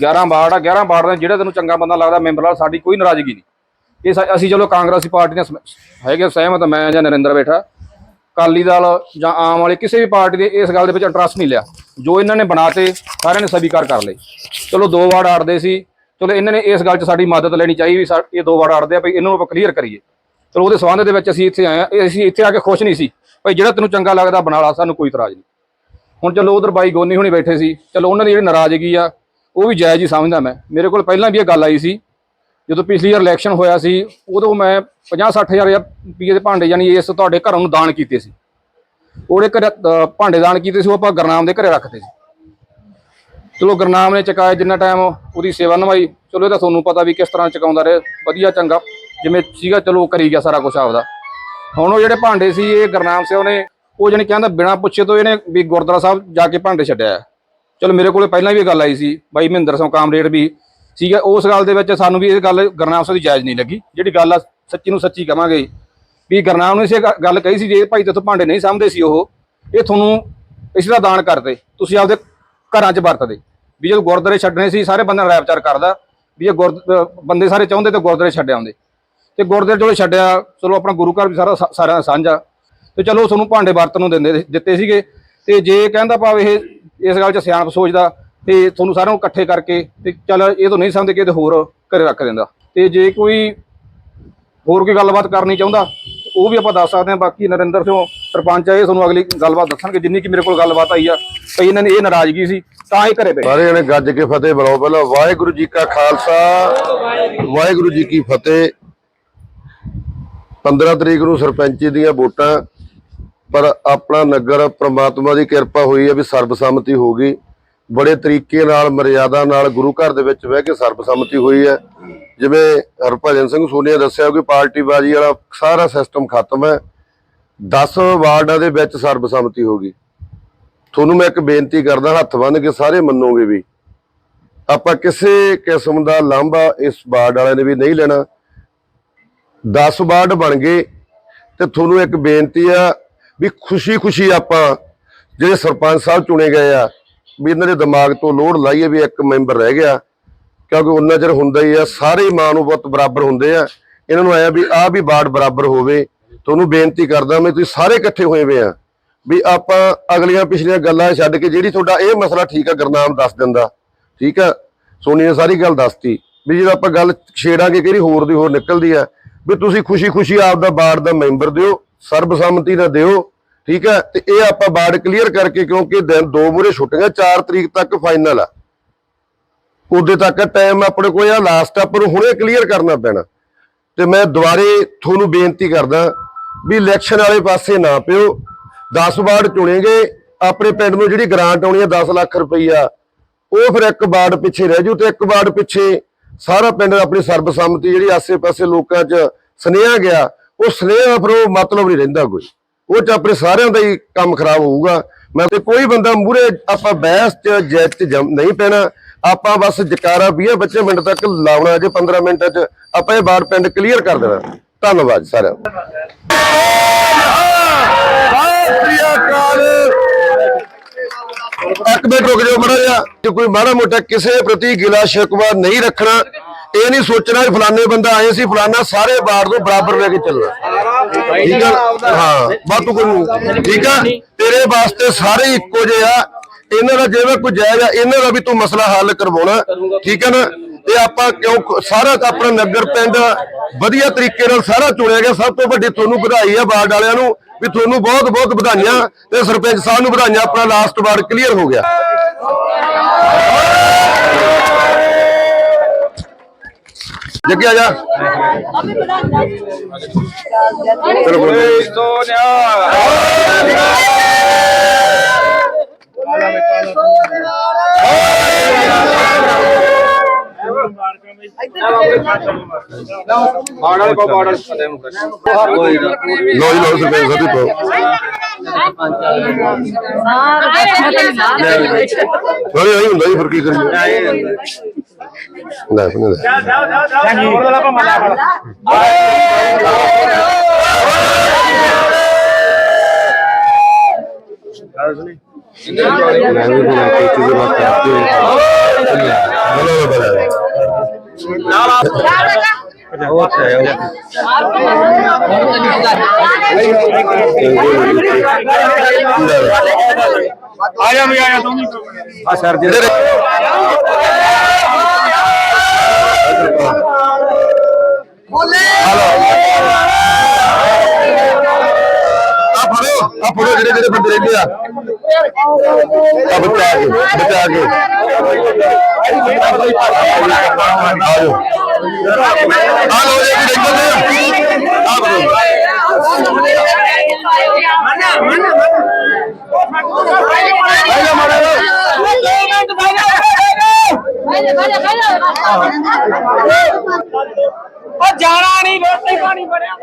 11 ward ਆ 11 ward ਦੇ ਜਿਹੜਾ ਤੈਨੂੰ ਚੰਗਾ ਬੰਦਾ ਲੱਗਦਾ ਮੈਂਬਰ ਨਾਲ ਸਾਡੀ ਕੋਈ ਨਾਰਾਜ਼ਗੀ ਨਹੀਂ। ਇਹ ਸਾ- ਅਸੀਂ ਚਲੋ ਕਾਂਗਰਸੀ ਪਾਰਟੀ ਨਾਲ ਸਮ- ਹੈਗੇ ਸਹਿਮਤ ਮੈਂ ਜਾਂ ਨਰਿੰਦਰ ਬੈਠਾ। ਅਕਾਲੀ ਦਲ ਜਾਂ ਆਮ ਵਾਲੇ ਕਿਸੇ ਵੀ ਪਾਰਟੀ ਦੇ ਇਸ ਗੱਲ ਦੇ ਵਿੱਚ ਇੰਟਰਸਟ ਨਹੀਂ ਲਿਆ। ਜੋ ਇਹਨਾਂ ਨੇ ਬਣਾਤੇ, ਸਾਰਿਆਂ ਨੇ ਸਵੀਕਾਰ ਕਰ ਲਏ। ਚਲੋ ਦੋ ਵਾਰਡ ਆੜਦੇ ਸੀ, ਚਲੋ ਇਹਨਾਂ ਨੇ ਇਸ ਗੱਲ 'ਚ ਸਾਡੀ ਮਦਦ ਲੈਣੀ ਚਾਹੀਦੀ ਵੀ ਸਾ- ਇਹ ਦੋ ਵਾਰਡ ਆੜਦੇ ਆ ਵੀ ਇਹਨਾਂ ਨੂੰ ਆਪਾਂ ਕਲੀਅਰ ਕਰੀਏ। ਚਲੋ ਉਹਦੇ ਸੰਬੰਧ ਦੇ ਵਿੱਚ ਅਸੀਂ ਇੱਥੇ ਆਏ ਆ ਅਸੀਂ ਇੱਥੇ ਆ ਕੇ ਖੁਸ਼ ਨਹੀਂ ਸੀ, ਭਾਈ ਜਿਹੜਾ ਤੈਨੂੰ ਚੰਗਾ ਲੱਗਦਾ ਬਣਾ ਲਾ, ਸਾਨੂੰ ਕੋਈ ਇਤਰਾਜ਼ ਨਹੀਂ। ਹੁਣ ਚਲੋ ਉਧਰ ਬਾਈ ਗੋਨੀ ਹੁਣੀ ਬੈਠੇ ਸੀ, ਚਲੋ ਉਹਨਾਂ ਦੀ ਜਿਹੜੀ ਨਾਰਾਜ਼ਗੀ ਆ ਉਹ ਵੀ ਜਾਇਜ਼ ਹੀ ਸਮਝਦਾ ਮੈਂ। ਮੇਰੇ ਕੋਲ ਪਹਿਲਾਂ ਵੀ ਇਹ ਗੱਲ ਆਈ ਸੀ। ਜਦੋਂ ਪਿਛਲੀ ਵਾਰ ਇਲੈਕਸ਼ਨ ਹੋਇਆ ਸੀ, ਉਦੋਂ ਮੈਂ 50 60000 ਰੁਪਏ ਦੇ ਭਾਂਡੇ ਯਾਨੀ ਇਸ ਤੁਹਾਡੇ ਘਰਾਂ ਨੂੰ ਦਾਨ ਕੀਤੇ ਸੀ। ਉਹਦੇ ਘਰ ਭਾਂਡੇ ਦਾਨ ਕੀਤੇ ਸੀ, ਉਹ ਆਪਾਂ ਗਰਨਾਮ ਦੇ ਘਰੇ ਰੱਖਦੇ ਸੀ। ਚਲੋ ਗਰਨਾਮ ਨੇ ਚਕਾਇਆ ਜਿੰਨਾ ਟਾਈਮ ਉਹਦੀ ਸੇਵਾ ਨਿਭਾਈ। ਚਲੋ ਇਹ ਤਾਂ ਤੁਹਾਨੂੰ ਪਤਾ ਵੀ ਕਿਸ ਤਰ੍ਹਾਂ ਚਕਾਉਂਦਾ ਰਿਹਾ। ਵਧੀਆ, ਚੰਗਾ। ਜਿਵੇਂ ਸੀਗਾ, ਚਲੋ ਉਹ ਕਰੀ ਗਿਆ ਸਾਰਾ ਕੁਝ ਆਪਦਾ। ਹੁਣ ਉਹ ਜਿਹੜੇ ਭਾਂਡੇ ਸੀ, ਇਹ ਗਰਨਾਮ ਸਿੰਘ ਉਹਨੇ ਉਹ ਜਾਣੀ ਕਹਿੰਦਾ ਬਿਨਾਂ ਪੁੱਛੇ ਤੋਂ ਇਹਨੇ ਵੀ ਗੁਰਦੁਆਰਾ ਸਾਹਿਬ ਜਾ ਕੇ ਭਾਂਡੇ ਛੱਡਿਆ। ਚਲੋ ਮੇਰੇ ਕੋਲੇ ਪਹਿਲਾਂ ਵੀ ਇਹ ਗੱਲ ਆਈ ਸੀ, ਬਾਈ ਮਹਿੰਦਰ ਸਿੰਘ ਕਾਮਰੇਡ ਵੀ ਸੀਗਾ ਉਸ ਗੱਲ ਦੇ ਵਿੱਚ ਸਾਨੂੰ ਵੀ ਇਹ ਗੱਲ ਗਰਨਾਮ ਸਿੰਘ ਦੀ ਜਾਇਜ਼ ਨਹੀਂ ਲੱਗੀ, ਜਿਹੜੀ ਗੱਲ ਆ ਸੱਚੀ ਨੂੰ ਸੱਚੀ ਕਵਾਂਗੇ ਵੀ ਗਰਨਾਮ ਨੇ ਇਸੇ ਗੱਲ ਕਹੀ ਸੀ ਜੇ ਭਾਈ ਤੇ ਭਾਂਡੇ ਨਹੀਂ ਸਾਂਭਦੇ ਸੀ ਉਹ, ਇਹ ਤੁਹਾਨੂੰ ਇਸ ਦਾ ਦਾਨ ਕਰਦੇ ਤੁਸੀਂ ਆਪਦੇ ਘਰਾਂ 'ਚ ਵਰਤਦੇ ਵੀ ਜਦੋਂ ਗੁਰਦੁਆਰੇ ਛੱਡਣੇ ਸੀ, ਸਾਰੇ ਬੰਦਿਆਂ ਨੂੰ ਰਾਇ ਵਿਚਾਰ ਕਰਦਾ, ਵੀ ਇਹ ਗੁਰ ਬੰਦੇ ਸਾਰੇ ਚਾਹੁੰਦੇ ਤੇ ਗੁਰਦੁਆਰੇ ਛੱਡ ਆਉਂਦੇ। ਤੇ ਗੁਰਦੁਆਰੇ ਜਦੋਂ ਛੱਡਿਆ, ਚਲੋ ਆਪਣਾ ਗੁਰੂ ਘਰ ਵੀ ਸਾਰਾ ਸਾਰਿਆਂ ਦਾ ਸਾਂਝਾ ਤੇ ਚਲੋ ਤੁਹਾਨੂੰ ਭਾਂਡੇ ਵਰਤਨ ਨੂੰ ਦਿੰਦੇ, ਦਿੱਤੇ ਸੀਗੇ। ਤੇ ਜੇ ਕਹਿੰਦਾ ਭਾਵੇਂ ਇਹ ਇਸ ਗੱਲ 'ਚ ਸਿਆਣਪ ਸੋਚਦਾ ਤੇ ਤੁਹਾਨੂੰ ਸਾਰਿਆਂ ਨੂੰ ਇਕੱਠੇ ਕਰਕੇ ਤੇ ਚੱਲ ਇਹ ਤੋਂ ਨਹੀਂ ਸਮਝ ਕੇ ਤੇ ਹੋਰ ਘਰੇ ਰੱਖ ਦਿੰਦਾ। ਤੇ ਜੇ ਕੋਈ ਹੋਰ ਕੋਈ ਗੱਲਬਾਤ ਕਰਨੀ ਚਾਹੁੰਦਾ, ਉਹ ਵੀ ਆਪਾਂ ਦੱਸ ਸਕਦੇ ਹਾਂ। ਬਾਕੀ ਨਰਿੰਦਰ ਸਿੰਘ ਸਰਪੰਚ ਆ, ਇਹ ਤੁਹਾਨੂੰ ਅਗਲੀ ਗੱਲਬਾਤ ਦੱਸਣਗੇ। ਜਿੰਨੀ ਕਿ ਮੇਰੇ ਕੋਲ ਗੱਲਬਾਤ ਆਈ ਆ ਤੇ ਇਹਨਾਂ ਨੇ ਇਹ ਨਾਰਾਜ਼ਗੀ ਸੀ, ਤਾਂ ਇਹ ਘਰੇ ਪਏ। ਸਾਰੇ ਜਣੇ ਗੱਜ ਕੇ ਫਤਿਹ ਬੁਲਾਓ। ਪਹਿਲਾਂ ਵਾਹਿਗੁਰੂ ਜੀ ਕਾ ਖਾਲਸਾ, ਵਾਹਿਗੁਰੂ ਜੀ ਕੀ ਫਤਿਹ। 15 ਤਰੀਕ ਨੂੰ ਸਰਪੰਚੀ ਦੀਆਂ ਵੋਟਾਂ। ਪਰ ਆਪਣਾ ਨਗਰ ਪ੍ਰਮਾਤਮਾ ਦੀ ਕਿਰਪਾ ਹੋਈ ਹੈ ਵੀ ਸਰਬਸੰਮਤੀ ਹੋ ਗਈ। ਬੜੇ ਤਰੀਕੇ ਨਾਲ, ਮਰਿਆਦਾ ਨਾਲ ਗੁਰੂ ਘਰ ਦੇ ਵਿੱਚ ਬਹਿ ਕੇ ਸਰਬਸੰਮਤੀ ਹੋਈ ਹੈ। ਜਿਵੇਂ ਹਰਭਜਨ ਸਿੰਘ ਸੋਨੀਆ ਦੱਸਿਆ ਕਿ ਪਾਰਟੀ ਬਾਜੀ ਵਾਲਾ ਸਾਰਾ ਸਿਸਟਮ ਖਤਮ ਹੈ। 10 ਵਾਰਡਾਂ ਦੇ ਵਿੱਚ ਸਰਬਸੰਮਤੀ ਹੋ ਗਈ। ਤੁਹਾਨੂੰ ਮੈਂ ਇੱਕ ਬੇਨਤੀ ਕਰਦਾ, ਹੱਥ ਬੰਨ੍ਹ ਕੇ ਸਾਰੇ ਮੰਨੋਗੇ ਵੀ ਆਪਾਂ ਕਿਸੇ ਕਿਸਮ ਦਾ ਲਾਂਭਾ ਇਸ ਵਾਰਡ ਵਾਲਿਆਂ ਨੇ ਵੀ ਨਹੀਂ ਲੈਣਾ। 10 ਵਾਰਡ ਬਣ ਗਏ ਤੇ ਤੁਹਾਨੂੰ ਇੱਕ ਬੇਨਤੀ ਆ ਵੀ ਖੁਸ਼ੀ-ਖੁਸ਼ੀ ਆਪਾਂ ਜਿਹੜੇ ਸਰਪੰਚ ਸਾਹਿਬ ਚੁਣੇ ਗਏ ਆ, ਵੀ ਇਹਨਾਂ ਦੇ ਦਿਮਾਗ ਤੋਂ ਲੋੜ ਲਾਈਏ ਵੀ ਇੱਕ ਮੈਂਬਰ ਰਹਿ ਗਿਆ। ਕਿਉਂਕਿ ਉਹਨਾਂ ਚਿਰ ਹੁੰਦਾ ਹੀ ਆ, ਸਾਰੇ ਮਾਂ ਨੂੰ ਬਹੁਤ ਬਰਾਬਰ ਹੁੰਦੇ ਆ। ਇਹਨਾਂ ਨੂੰ ਆਇਆ ਵੀ ਆਹ ਵੀ ਬਾਰਡ ਬਰਾਬਰ ਹੋਵੇ। ਤੁਹਾਨੂੰ ਬੇਨਤੀ ਕਰਦਾ ਮੈਂ, ਤੁਸੀਂ ਸਾਰੇ ਇਕੱਠੇ ਹੋਏ ਵੇ ਆ। ਵੀ ਆਪਾਂ ਅਗਲੀਆਂ ਪਿਛਲੀਆਂ ਗੱਲਾਂ ਛੱਡ ਕੇ ਜਿਹੜੀ ਤੁਹਾਡਾ ਇਹ ਮਸਲਾ ਠੀਕ ਆ, ਗੁਰਨਾਮ ਦੱਸ ਦਿੰਦਾ। ਠੀਕ ਆ? ਸੋਨੀ ਨੇ ਸਾਰੀ ਗੱਲ ਦੱਸਤੀ। ਵੀ ਜਦੋਂ ਆਪਾਂ ਗੱਲ ਛੇੜਾਂਗੇ, ਕਿਹੜੀ ਹੋਰ ਦੀ ਹੋਰ ਨਿਕਲਦੀ ਆ? ਵੀ ਤੁਸੀਂ ਖੁਸ਼ੀ-ਖੁਸ਼ੀ ਆਪ ਦਾ ਬਾਰਡ ਦਾ ਮੈਂਬਰ ਦਿਓ, ਸਰਬਸੰਮਤੀ ਨਾਲ ਦਿਓ, ਠੀਕ ਹੈ? ਤੇ ਇਹ ਆਪਾਂ ਬਾਰਡ ਕਲੀਅਰ ਕਰਕੇ ਕਿਉਂਕਿ ਦਿਨ ਦੋ ਮੂਰੇ ਛੁੱਟੀਆਂ 4 ਤਰੀਕ ਤੱਕ ਫਾਈਨਲ ਆ। ਉਦੋਂ ਤੱਕ ਟਾਈਮ ਆਪਣੇ ਕੋਲ ਆ ਲਾਸਟ ਆਪਾਂ ਨੂੰ ਹੁਣੇ ਕਲੀਅਰ ਕਰਨਾ ਪੈਣਾ। ਤੇ ਮੈਂ ਦੁਬਾਰੇ ਤੁਹਾਨੂੰ ਬੇਨਤੀ ਕਰਦਾ ਵੀ ਇਲੈਕਸ਼ਨ ਵਾਲੇ ਪਾਸੇ ਨਾ ਪਿਓ। 10 ਵਾਰਡ ਚੁਣੇਗੇ, ਆਪਣੇ ਪਿੰਡ ਨੂੰ ਜਿਹੜੀ ਗ੍ਰਾਂਟ ਆਉਣੀ ਹੈ 10 ਲੱਖ ਰੁਪਈਆ, ਉਹ ਫਿਰ ਇੱਕ ਵਾਰਡ ਪਿੱਛੇ ਰਹਿ ਜੂ ਤੇ ਇੱਕ ਵਾਰਡ ਪਿੱਛੇ ਸਾਰਾ ਪਿੰਡ ਆਪਣੀ ਸਰਬਸੰਮਤੀ ਜਿਹੜੀ ਆਸੇ-ਪਾਸੇ ਲੋਕਾਂ 'ਚ ਸੁਨੇਹਾ ਗਿਆ, ਉਹ ਸੁਨੇਹਾ ਫਿਰ ਉਹ ਮਤਲਬ ਨਹੀਂ ਰਹਿੰਦਾ ਕੋਈ। ਉਹ 'ਚ ਆਪਣੇ ਸਾਰਿਆਂ ਦਾ ਹੀ ਕੰਮ ਖਰਾਬ ਹੋਊਗਾ। ਮੈਂ ਤੇ ਕੋਈ ਬੰਦਾ ਮੂਰੇ ਆਪਾਂ ਬਹਿਸ 'ਚ, ਜੈਤ 'ਚ ਜੰਮ- ਨਹੀਂ ਪੈਣਾ। ਆਪਾਂ ਬਸ ਜਕਾਰਾ 20 ਬੱਚੇ ਮਿੰਟ ਤੱਕ ਲਾਉਣਾ ਜੇ 15 ਮਿੰਟਾਂ 'ਚ। ਆਪਾਂ ਇਹ ਵਾਰਡ ਪਿੰਡ ਕਲੀਅਰ ਕਰ ਦੇਣਾ। ਧੰਨਵਾਦ ਸਾਰਿਆਂ ਦਾ ਸਤਿ ਸ੍ਰੀ ਅਕਾਲ ਇੱਕ ਮਿੰਟ ਰੁਕ ਜਾਓ ਮੜਾ ਜਿਹਾ, ਜੇ ਕੋਈ ਮਾੜਾ ਮੋਟਾ ਕਿਸੇ ਪ੍ਰਤੀ ਗਿਲਾ ਸ਼ਿਕਵਾ ਨਹੀਂ ਰੱਖਣਾ, ਇਹ ਨਹੀਂ ਸੋਚਣਾ ਕਿ ਫਲਾਣੇ ਬੰਦਾ ਆਏ ਸੀ, ਫਲਾਣਾ ਸਾਰੇ ਬਾੜ ਤੋਂ ਬਰਾਬਰ ਲੈ ਕੇ ਚੱਲਣਾ। ਠੀਕ ਆ? ਹਾਂ ਬਾਤੂ ਕੋਈ ਠੀਕ ਆ? ਤੇਰੇ ਵਾਸਤੇ ਸਾਰੇ ਇੱਕੋ ਜਿਹੇ ਆ। ਇਹਨਾਂ ਦਾ ਜਿਵੇਂ ਕੋਈ ਜਾਇਜ਼ ਆ, ਇਹਨਾਂ ਦਾ ਵੀ ਤੂੰ ਮਸਲਾ ਹੱਲ ਕਰਵਾਉਣਾ। ਠੀਕ ਆ ਨਾ? ਇਹ ਆਪਾਂ ਕਿਉਂ ਸਾਰਾ ਆਪਣਾ ਨਗਰ ਪਿੰਡ ਵਧੀਆ ਤਰੀਕੇ ਨਾਲ ਸਾਰਾ ਚੁਣਿਆ ਗਿਆ। ਸਭ ਤੋਂ ਵੱਡੀ ਤੁਹਾਨੂੰ ਵਧਾਈ ਆ ਬਾੜ ਵਾਲਿਆਂ ਨੂੰ ਵੀ ਤੁਹਾਨੂੰ ਬਹੁਤ ਬਹੁਤ ਵਧਾਈਆਂ ਤੇ ਸਰਪੰਚ ਸਾਹਿਬ ਨੂੰ ਵਧਾਈਆਂ। ਆਪਣਾ ਲਾਸਟ ਵਾਰ ਕਲੀਅਰ ਹੋ ਗਿਆ। ਜੱਗੇ ਆ ਜਾ। ਚਲੋ ਬੋਲੋ। ਬਾੜ ਵਾਲੇ ਬਾੜ ਵਾਲੇ ਫਤਿਹ ਨੂੰ ਲੋ ਜੀ ਲੋ ਸਰਪੰਚ ਸਾਹਿਬ ਜੀ ਥੋੜੀ ਆਈ ਹੁੰਦਾ ਜੀ ਫਿਰ ਕੀ ਕਰੀਏ ਲੈ ਸੁਣ ਆ ਜਾ ਵੀ ਆ ਜਾ ਤੂੰ ਆ ਸਰ ਜੀ ਆ ਫੜੋ ਆ ਫੜੋ ਜਿਹੜੇ ਜਿਹੜੇ ਬੰਦੇ ਰਹਿੰਦੇ ਆ। ਆ ਬਚਾ ਕੇ ਬਚਾ ਕੇ। ਆਜੋ। ਆ ਲੋ ਜੀ ਦੇਖੋ ਆ। ਫੜੋ। ਉਹ ਜਾਣਾ ਨਹੀਂ, ਰੋਟੀ ਪਾਣੀ ਬਣਿਆ